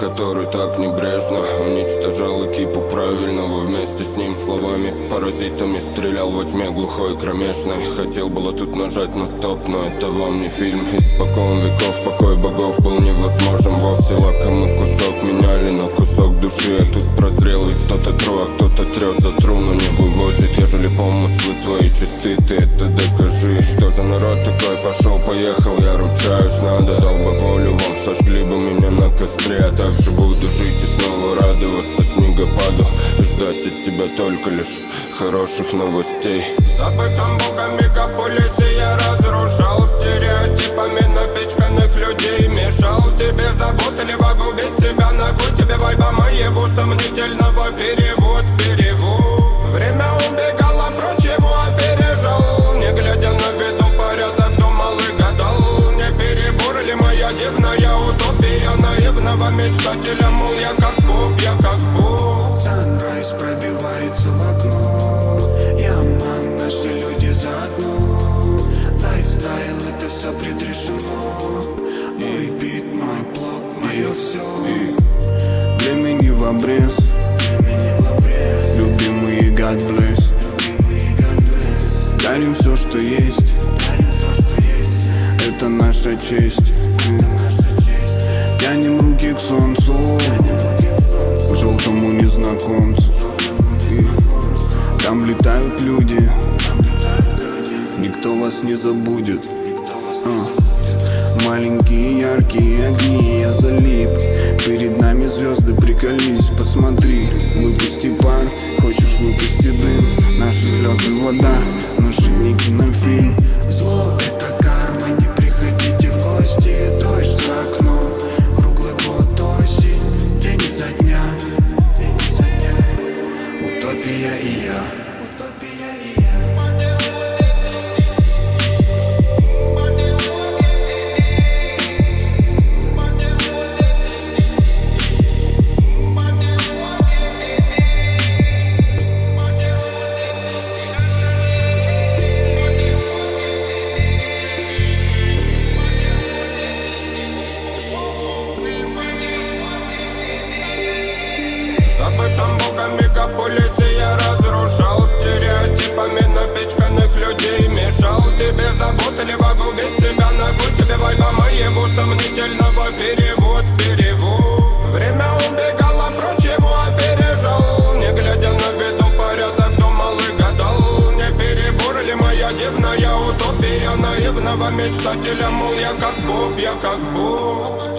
который так небрежно Уничтожал экипу правильного Вместе с ним словами. Паразитами стрелял во тьме глухой кромешной. Хотел было тут нажать на стоп, но это вам не фильм. Испокон веков покой богов был невозможен Вовсе. Лакомый кусок меняли на кусок души. А тут прозрел и кто-то тру, а кто-то трет. За труну Не вывозит, ежели помыслы твои чисты Ты это докажи, что за народ такой? Пошел, поехал, я ручаюсь, надо. Бы волю вам, сожгли бы меня на костре А также буду жить и снова радоваться снегопаду. И ждать от тебя только лишь хороших новостей. В забытом богом мегаполисе я разрушал Стереотипами напичканных людей Мешал. Тебе заботы либо губить себя Ногу тебе вайба моего сомнительного Наивного мечтателя, мол, я как бог, я как бог. Санрайз пробивается в окно Яман, наши люди заодно. Лайфстайл, это все предрешено. Мой бит, мой блог, мое все Времени в обрез. Любимые God bless. Дарим все, что есть. Это наша честь Тянем руки к солнцу желтому незнакомцу. Там летают люди Никто вас не забудет. А. Маленькие яркие огни, я залип. Перед нами звезды, приколись, посмотри. Выпусти пар, хочешь выпусти дым. Наши слезы вода, наши не кинофильм Утопия и я Утопия и я В забытом богом мегаполисе перевод, перевод. Время убегало прочь, его опережал Не глядя на виду порядок, думал и гадал. Не перебор ли моя дивная утопия Наивного мечтателя, мол, я как бог, я как бог